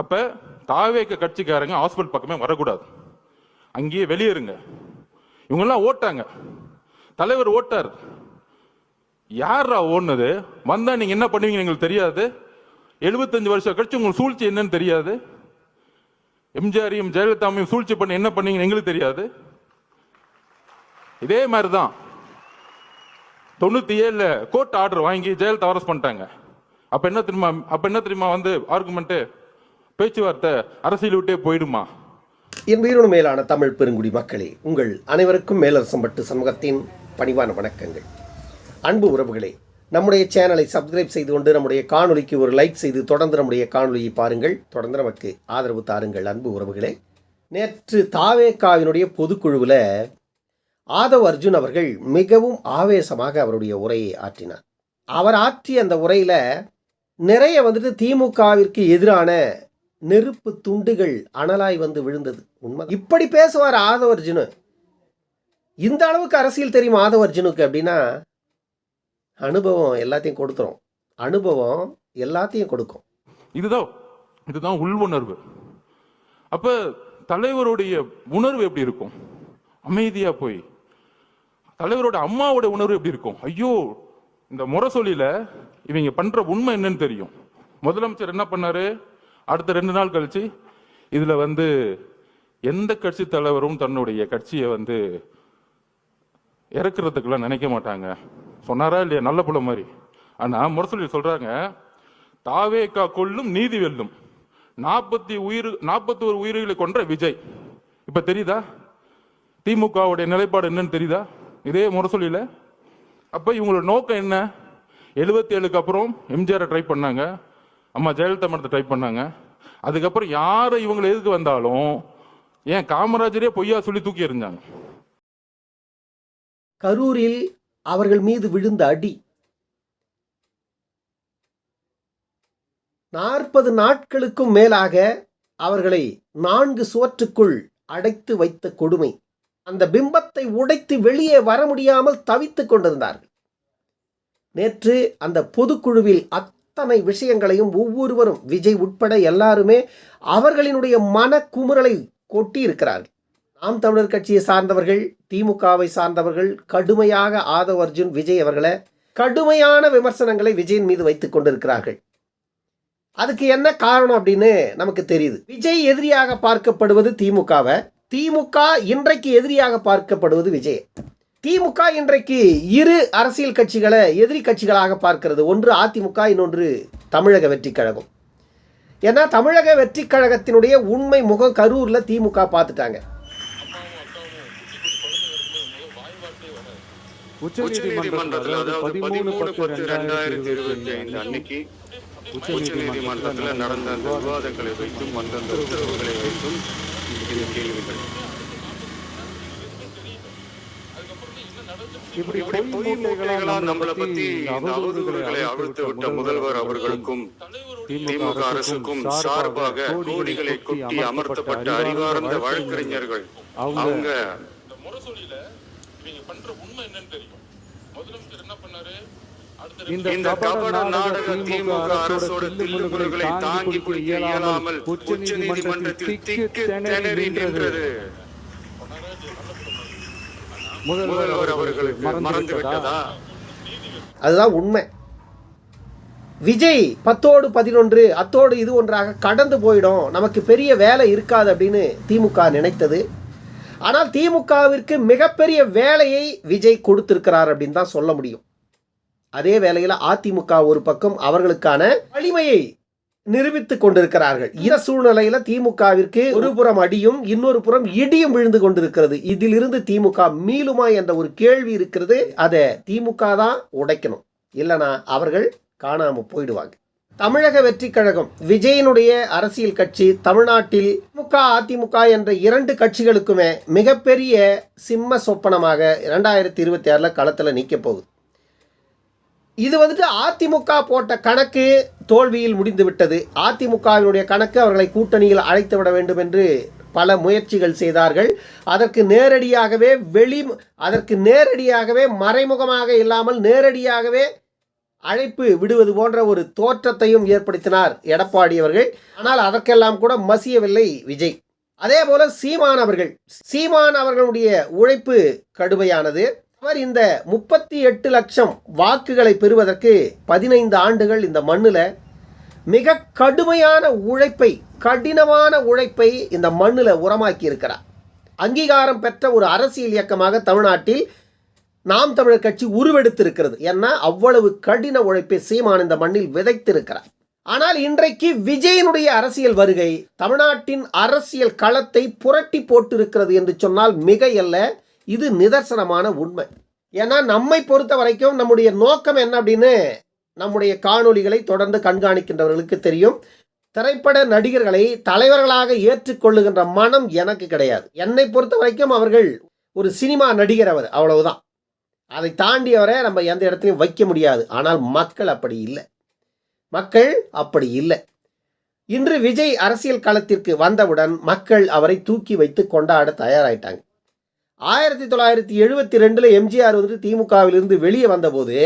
அப்ப தாவேக்க கட்சிக்காரங்க ஹாஸ்பிட்டல் பக்கமே வரக்கூடாது. அங்கேயே வெளியேறுங்க. இவங்கெல்லாம் ஓட்டாங்க. தலைவர் ஓட்டார். யாரா ஓடுனது? வந்தா நீங்க என்ன பண்ணுவீங்க எங்களுக்கு தெரியாது. எழுபத்தஞ்சு வருஷம் கழிச்சு உங்களுக்கு சூழ்ச்சி என்னன்னு தெரியாது. எம்ஜிஆரையும் ஜெயலலிதாமையும் சூழ்ச்சி பண்ணி என்ன பண்ணீங்கன்னு எங்களுக்கு தெரியாது. இதே மாதிரி தான் தொண்ணூத்தி ஏழுல கோர்ட் ஆர்டர் வாங்கி ஜெயலலிதா அரஸ்ட் பண்ணிட்டாங்க. அப்ப என்ன தெரியுமா அப்ப என்ன தெரியுமா வந்து ஆர்குமெண்ட்டு பேச்சுவார்த்தை அரசியல் விட்டே போயிடுமா? என் உயிரோடு மேலான தமிழ் பெருங்குடி மக்களே உங்கள் அனைவருக்கும் மேலரசம்பட்டு சமூகத்தின் பணிவான வணக்கங்கள். அன்பு உறவுகளே நம்முடைய சேனலை சப்ஸ்கிரைப் செய்து கொண்டு நம்முடைய காணொலிக்கு ஒரு லைக் செய்து தொடர்ந்து நம்முடைய காணொலியை பாருங்கள். தொடர்ந்து நமக்கு ஆதரவு தாருங்கள் அன்பு உறவுகளே. நேற்று தாவேக்காவினுடைய பொதுக்குழுவில் ஆதவ் அர்ஜுன் அவர்கள் மிகவும் ஆவேசமாக அவருடைய உரையை ஆற்றினார். அவர் ஆற்றிய அந்த உரையில் நிறைய வந்துட்டு திமுகவிற்கு எதிரான நெருப்பு துண்டுகள் அனலாய் வந்து விழுந்தது. உண்மை இப்படி பேசுவார் ஆதவர்ஜுனு. இந்த அளவுக்கு அரசியல் தெரியும் ஆதவர்ஜுனுக்கு அப்படின்னா அனுபவம் எல்லாத்தையும் கொடுத்துரும். அனுபவம் எல்லாத்தையும் கொடுக்கும். இதுதான் இதுதான் உள் உணர்வு அப்ப தலைவருடைய உணர்வு எப்படி இருக்கும்? அமைதியா போய். தலைவரோட அம்மாவோட உணர்வு எப்படி இருக்கும்? ஐயோ இந்த முரசொலியில இவங்க பண்ற உண்மை என்னன்னு தெரியும். முதலமைச்சர் என்ன பண்ணாரு? அடுத்த ரெண்டு நாள் கழிச்சு இதுல வந்து எந்த கட்சி தலைவரும் தன்னுடைய கட்சியை வந்து இறக்குறதுக்கெல்லாம் நினைக்க மாட்டாங்க. சொன்னாரா இல்லையா? நல்ல புள்ள மாதிரி. ஆனா முரசொலி சொல்றாங்க தாவேக்கா கொல்லும் நீதி வெல்லும். நாற்பத்தி உயிர் நாற்பத்தி ஒரு உயிர்களை கொன்ற விஜய். இப்ப தெரியுதா? திமுகவுடைய நிலைப்பாடு என்னன்னு தெரியுதா? இதே முரசொலியில அப்ப இவங்களோட நோக்கம் என்ன? எழுபத்தி ஏழுக்கு அப்புறம் எம்ஜிஆரை ட்ரை பண்ணாங்க. அம்மா ஜெயலலிதா மரத்தை ட்ரை பண்ணாங்க. அதுக்கப்புறம் யார் இவங்களை எதுக்கு வந்தாலும் ஏன் காமராஜரே பொய்யா சொல்லி தூக்கி எறிஞ்சாங்க. கரூரில் அவர்கள் மீது விழுந்த அடி. நாற்பது நாட்களுக்கும் மேலாக அவர்களை நான்கு சுவற்றுக்குள் அடைத்து வைத்த கொடுமை. அந்த பிம்பத்தை உடைத்து வெளியே வர முடியாமல் தவித்துக் கொண்டிருந்தார்கள். நேற்று அந்த பொதுக்குழுவில் அத்தனை விஷயங்களையும் ஒவ்வொருவரும் விஜய் உட்பட எல்லாருமே அவர்களினுடைய மனக்குமுறலை கொட்டி இருக்கிறார்கள் நாம் தமிழர் கட்சியை சார்ந்தவர்கள் திமுகவை சார்ந்தவர்கள் கடுமையாக ஆதவ் அர்ஜுன் விஜய் அவர்களை கடுமையான விமர்சனங்களை விஜயின் மீது வைத்துக் கொண்டிருக்கிறார்கள். அதுக்கு என்ன காரணம் அப்படின்னு நமக்கு தெரியுது. விஜய் எதிரியாக பார்க்கப்படுவது திமுகவை திமுக இன்றைக்கு எதிரியாக பார்க்கப்படுவது விஜய். திமுக இன்றைக்கு இரு அரசியல் கட்சிகளை எதிரி கட்சிகளாக பார்க்கிறது. ஒன்று அதிமுக இன்னொன்று தமிழக வெற்றிக் கழகம். ஏன்னா தமிழக வெற்றிக் கழகத்தினுடைய உண்மை முகம் கரூரில் திமுக பார்த்துட்டாங்க. உச்சநீதிமன்றத்தில் அதாவது பதிமூணு பத்து ரெண்டாயிரத்தி இருபத்தி ஐந்து அன்னைக்கு உச்சநீதிமன்றத்தில் நடந்த அந்த விவாதங்களை வைத்தும் அந்தந்த உத்தரவுகளை வைத்தும் இந்த கேள்விகள். இப்படி இப்படி பொய் மூட்டைகளால் நம்மளை பத்தி இந்த அவதூறுகளை அவிழ்த்து விட்ட முதல்வர் அவர்களுக்கும் திமுக அரசுக்கும் சார்பாக கோடிகளை கொட்டி அமர்த்தப்பட்ட அறிவார்ந்த வழக்கறிஞர்கள். அவங்க இந்த கபட நாடக திமுக அரசோட தில்லுமுல்லுகளை தாங்கி பிடிக்க இயலாமல் உச்ச நீதிமன்றத்தில் திக்கு திணறி நின்றது. முதல்வர் அவர்களுக்கு மறந்து விட்டதா? அதுதான் உண்மை. விஜய் பத்தோடு பதினொன்று அத்தோடு இது ஒன்றாக கடந்து போயிடும். நமக்கு பெரிய வேலை இருக்காது அப்படின்னு திமுக நினைத்தது. ஆனால் திமுகவிற்கு மிகப்பெரிய வேலையை விஜய் கொடுத்திருக்கிறார் அப்படின்னு தான் சொல்ல முடியும். அதே வேளையில் அதிமுக ஒரு பக்கம் அவர்களுக்கான வலிமையை நிரூபித்துக் கொண்டிருக்கிறார்கள். இந்த சூழ்நிலையில திமுகவிற்கு ஒரு புறம் அடியும் இன்னொரு புறம் இடியும் விழுந்து கொண்டிருக்கிறது. இதிலிருந்து திமுக மீளுமா என்ற ஒரு கேள்வி இருக்கிறது. அதை திமுக தான் உடைக்கணும். இல்லைனா அவர்கள் காணாம போயிடுவாங்க. தமிழக வெற்றி கழகம் விஜயனுடைய அரசியல் கட்சி தமிழ்நாட்டில் திமுக அதிமுக என்ற இரண்டு கட்சிகளுக்குமே மிகப்பெரிய சிம்ம சொப்பனமாக இரண்டாயிரத்தி இருபத்தி ஆறுல களத்தில் நிற்க போகுது. இது வந்துட்டு அதிமுக போட்ட கணக்கு தோல்வியில் முடிந்துவிட்டது. அதிமுகவினுடைய கணக்கு அவர்களை கூட்டணியில் அழைத்து விட வேண்டும் என்று பல முயற்சிகள் செய்தார்கள். அதற்கு நேரடியாகவே வெளி அதற்கு நேரடியாகவே மறைமுகமாக இல்லாமல் நேரடியாகவே அழைப்பு விடுவது போன்ற ஒரு தோற்றத்தையும் ஏற்படுத்தினார் எடப்பாடி அவர்கள். ஆனால் அதற்கெல்லாம் கூட மசியவில்லை விஜய். அதே போல சீமான் அவர்கள். சீமான் அவர்களுடைய உழைப்பு கடுமையானது. அவர் இந்த முப்பத்தி எட்டு லட்சம் வாக்குகளை பெறுவதற்கு பதினைந்து ஆண்டுகள் இந்த மண்ணில் மிக கடுமையான உழைப்பை கடினமான உழைப்பை இந்த மண்ணில் உரமாக்கி இருக்கிறார் அங்கீகாரம் பெற்ற ஒரு அரசியல் இயக்கமாக தமிழ்நாட்டில் நாம் தமிழர் கட்சி உருவெடுத்திருக்கிறது. ஏன்னா அவ்வளவு கடின உழைப்பை சீமான் இந்த மண்ணில் விதைத்திருக்கிறார். ஆனால் இன்றைக்கு விஜயனுடைய அரசியல் வருகை தமிழ்நாட்டின் அரசியல் களத்தை புரட்டி போட்டிருக்கிறது என்று சொன்னால் மிகையல்ல. இது நிதர்சனமான உண்மை. ஏன்னா நம்மை பொறுத்த வரைக்கும் நம்முடைய நோக்கம் என்ன அப்படின்னு நம்முடைய காணொளிகளை தொடர்ந்து கண்காணிக்கின்றவர்களுக்கு தெரியும். திரைப்பட நடிகர்களை தலைவர்களாக ஏற்றுக்கொள்ளுகின்ற மனம் எனக்கு கிடையாது. என்னை பொறுத்த வரைக்கும் அவர்கள் ஒரு சினிமா நடிகர் அவர் அவ்வளவுதான். அதை தாண்டியவரை நம்ம எந்த இடத்துலையும் வைக்க முடியாது. ஆனால் மக்கள் அப்படி இல்லை. மக்கள் அப்படி இல்லை. இன்று விஜய் அரசியல் களத்திற்கு வந்தவுடன் மக்கள் அவரை தூக்கி வைத்து கொண்டாட தயாராயிட்டாங்க. ஆயிரத்தி தொள்ளாயிரத்தி எழுபத்தி ரெண்டில் எம்ஜிஆர் வந்துட்டு திமுகவிலிருந்து வெளியே வந்தபோது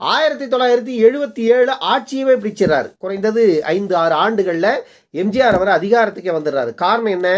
ஆயிரத்தி தொள்ளாயிரத்தி எழுபத்தி ஏழு ஆட்சியவே பிடிச்சிடறாரு. குறைந்தது ஐந்து ஆறு ஆண்டுகளில் எம்ஜிஆர் அவர் அதிகாரத்துக்கே வந்துடுறாரு. காரணம் என்ன?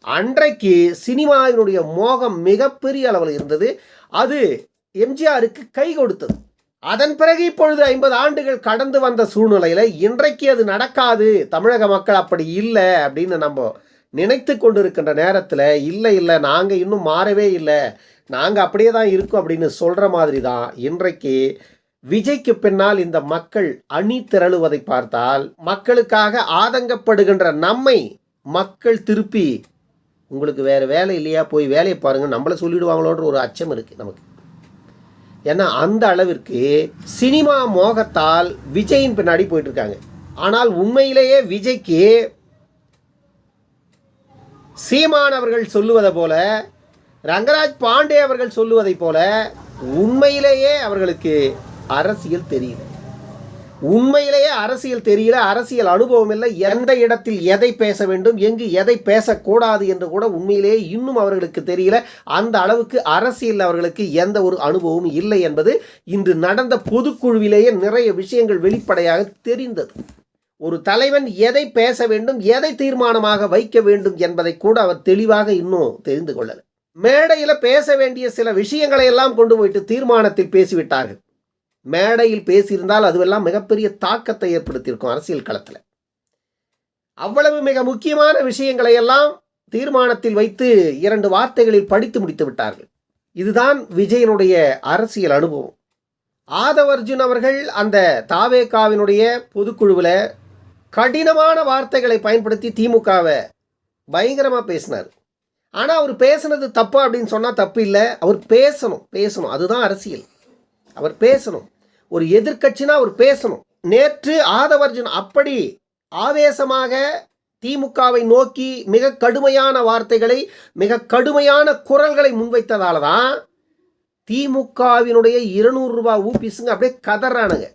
அன்றைக்கு சினிமாவினுடைய மோகம் மிகப்பெரிய அளவில் இருந்தது. அது எம்ஜிஆருக்கு கை கொடுத்தது. அதன் பிறகு இப்பொழுது ஐம்பது ஆண்டுகள் கடந்து வந்த சூழ்நிலையில் இன்றைக்கு அது நடக்காது. தமிழக மக்கள் அப்படி இல்லை அப்படின்னு நம்ம நினைத்து கொண்டிருக்கின்ற நேரத்தில் இல்லை இல்லை நாங்கள் இன்னும் மாறவே இல்லை. நாங்கள் அப்படியே தான் இருக்கோம் அப்படின்னு சொல்கிற மாதிரி தான் இன்றைக்கு விஜய்க்கு பின்னால் இந்த மக்கள் அணி திரளுவதை பார்த்தால் மக்களுக்காக ஆதங்கப்படுகின்ற நம்மை மக்கள் திருப்பி உங்களுக்கு வேறு வேலை இல்லையா? போய் வேலையை பாருங்கள் நம்மளை சொல்லிடுவாங்களோன்ற ஒரு அச்சம் இருக்குது நமக்கு. ஏன்னா அந்த அளவிற்கு சினிமா மோகத்தால் விஜயின் பின்னாடி போயிட்டுருக்காங்க ஆனால் உண்மையிலேயே விஜய்க்கு சீமான் அவர்கள் சொல்லுவதை போல ரங்கராஜ் பாண்டே அவர்கள் சொல்லுவதைப் போல உண்மையிலேயே அவர்களுக்கு அரசியல் தெரியல. உண்மையிலேயே அரசியல் தெரியல அரசியல் அனுபவம் இல்லை எந்த இடத்தில் எதை பேச வேண்டும் எங்கு எதை பேசக்கூடாது என்று கூட உண்மையிலேயே இன்னும் அவர்களுக்கு தெரியல. அந்த அளவுக்கு அரசியல் அவர்களுக்கு எந்த ஒரு அனுபவமும் இல்லை என்பது இன்று நடந்த பொதுக்குழுவிலேயே நிறைய விஷயங்கள் வெளிப்படையாக தெரிந்தது. ஒரு தலைவன் எதை பேச வேண்டும் எதை தீர்மானமாக வைக்க வேண்டும் என்பதை கூட அவர் தெளிவாக இன்னும் தெரிந்து கொள்ளல. மேடையில் பேச வேண்டிய சில விஷயங்களை எல்லாம் கொண்டு போயிட்டு தீர்மானத்தில் பேசிவிட்டார்கள். மேடையில் பேசியிருந்தால் அதுவெல்லாம் மிகப்பெரிய தாக்கத்தை ஏற்படுத்தியிருக்கும் அரசியல் களத்தில். அவ்வளவு மிக முக்கியமான விஷயங்களை எல்லாம் தீர்மானத்தில் வைத்து இரண்டு வார்த்தைகளில் படித்து முடித்து விட்டார்கள். இதுதான் விஜயனுடைய அரசியல் அனுபவம். ஆதவர்ஜுன் அவர்கள் அந்த தாவேகாவினுடைய பொதுக்குழுவில் கடினமான வார்த்தைகளை பயன்படுத்தி திமுகவை பயங்கரமாக பேசினார். ஆனால் அவர் பேசுனது தப்பு அப்படின்னு சொன்னால் தப்பு இல்லை. அவர் பேசணும் பேசணும். அதுதான் அரசியல். அவர் பேசணும். ஒரு எதிர்கட்சினா அவர் பேசணும். நேற்று ஆதவர்ஜுன் அப்படி ஆவேசமாக திமுகவை நோக்கி மிக கடுமையான வார்த்தைகளை மிக கடுமையான குரல்களை முன்வைத்ததால தான் திமுகவினுடைய இருநூறுரூபா ஊபிஸுங்க அப்படியே கதறானுங்க.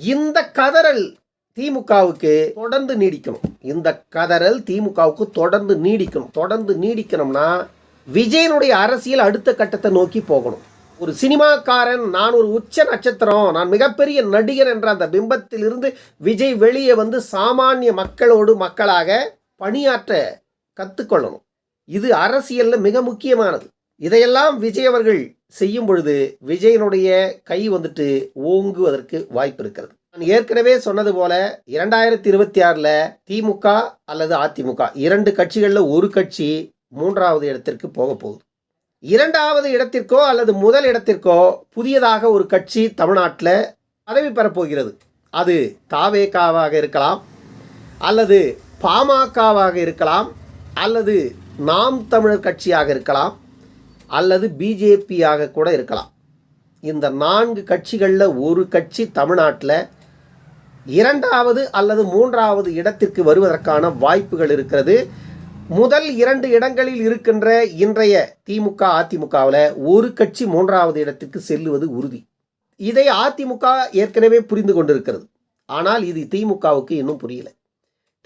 இந்த கதறல் திமுகவுக்கு தொடர்ந்து நீடிக்கணும். இந்த கதறல் திமுகவுக்கு தொடர்ந்து நீடிக்கணும். தொடர்ந்து நீடிக்கணும்னா விஜயனுடைய அரசியல் அடுத்த கட்டத்தை நோக்கி போகணும். ஒரு சினிமாக்காரன் நான் ஒரு உச்ச நட்சத்திரம் நான் மிகப்பெரிய நடிகர் என்ற அந்த பிம்பத்திலிருந்து விஜய் வெளியே வந்து சாமானிய மக்களோடு மக்களாக பணியாற்ற கற்றுக்கொள்ளணும் இது அரசியலில் மிக முக்கியமானது. இதையெல்லாம் விஜய் அவர்கள் செய்யும் பொழுது விஜயனுடைய கை வந்துட்டு ஓங்குவதற்கு வாய்ப்பு இருக்கிறது. நான் ஏற்கனவே சொன்னது போல இரண்டாயிரத்தி இருபத்தி ஆறில் திமுக அல்லது அதிமுக இரண்டு கட்சிகளில் ஒரு கட்சி மூன்றாவது இடத்திற்கு போக போகுது. இரண்டாவது இடத்திற்கோ அல்லது முதல் இடத்திற்கோ புதியதாக ஒரு கட்சி தமிழ்நாட்டில் பதவி பெறப்போகிறது அது தாவேகாவாக இருக்கலாம் அல்லது பாமகவாக இருக்கலாம் அல்லது நாம் தமிழர் கட்சியாக இருக்கலாம். அல்லது பிஜேபியாக கூட இருக்கலாம். இந்த நான்கு கட்சிகளில் ஒரு கட்சி தமிழ்நாட்டில் இரண்டாவது அல்லது மூன்றாவது இடத்திற்கு வருவதற்கான வாய்ப்புகள் இருக்கிறது. முதல் இரண்டு இடங்களில் இருக்கின்ற இன்றைய திமுக அதிமுகவில் ஒரு கட்சி மூன்றாவது இடத்திற்கு செல்லுவது உறுதி. இதை அதிமுக ஏற்கனவே புரிந்து கொண்டிருக்கிறது. ஆனால் இது திமுகவுக்கு இன்னும் புரியல.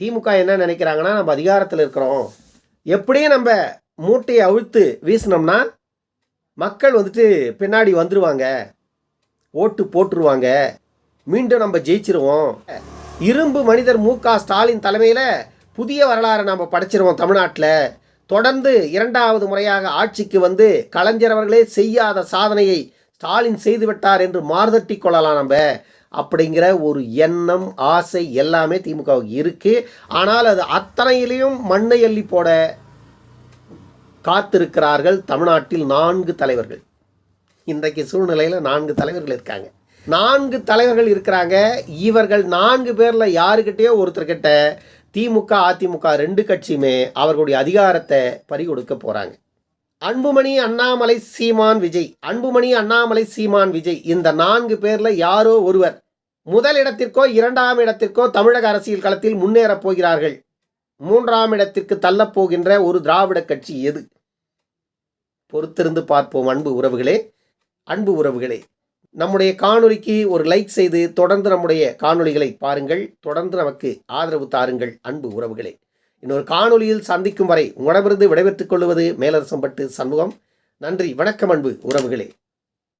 திமுக என்ன நினைக்கிறாங்கன்னா நம்ம அதிகாரத்தில் இருக்கிறோம். எப்படியும் நம்ம மூட்டையை அவிழ்த்து வீசினோம்னா மக்கள் வந்துட்டு பின்னாடி வந்துடுவாங்க ஓட்டு போட்டுருவாங்க. மீண்டும் நம்ம ஜெயிச்சிருவோம். இரும்பு மனிதர் மு க ஸ்டாலின் தலைமையில் புதிய வரலாறை நம்ம படைச்சிருவோம் தமிழ்நாட்டில். தொடர்ந்து இரண்டாவது முறையாக ஆட்சிக்கு வந்து கலைஞர் அவர்களே செய்யாத சாதனையை ஸ்டாலின் செய்துவிட்டார் என்று மாறுதட்டி கொள்ளலாம் நம்ம. அப்படிங்கிற ஒரு எண்ணம் ஆசை எல்லாமே திமுகவுக்கு இருக்குது ஆனால் அது அத்தனையிலையும் மண்ணை அள்ளி போட காத்திருக்கிறார்கள் தமிழ்நாட்டில் நான்கு தலைவர்கள். இன்றைக்கு சூழ்நிலையில் நான்கு தலைவர்கள் இருக்காங்க. நான்கு தலைவர்கள் இருக்கிறாங்க. இவர்கள் நான்கு பேரில் யாருக்கிட்டேயோ ஒருத்தர்கிட்ட திமுக அதிமுக ரெண்டு கட்சியுமே அவர்களுடைய அதிகாரத்தை பறிகொடுக்க போகிறாங்க அன்புமணி அண்ணாமலை சீமான் விஜய். அன்புமணி அண்ணாமலை சீமான் விஜய் இந்த நான்கு பேரில் யாரோ ஒருவர் முதல் இடத்திற்கோ இரண்டாம் இடத்திற்கோ தமிழக அரசியல் களத்தில் முன்னேறப் போகிறார்கள். மூன்றாம் இடத்திற்கு தள்ளப் போகின்ற ஒரு திராவிட கட்சி எது? பொறுத்திருந்து பார்ப்போம் அன்பு உறவுகளே. அன்பு உறவுகளே நம்முடைய காணொலிக்கு ஒரு லைக் செய்து தொடர்ந்து நம்முடைய காணொலிகளை பாருங்கள். தொடர்ந்து நமக்கு ஆதரவு தாருங்கள் அன்பு உறவுகளே. இன்னொரு காணொளியில் சந்திக்கும் வரை உங்களிடமிருந்து விடைபெற்றுக் கொள்வது மேலரசம்பட்டு சண்முகம். நன்றி வணக்கம் அன்பு உறவுகளே.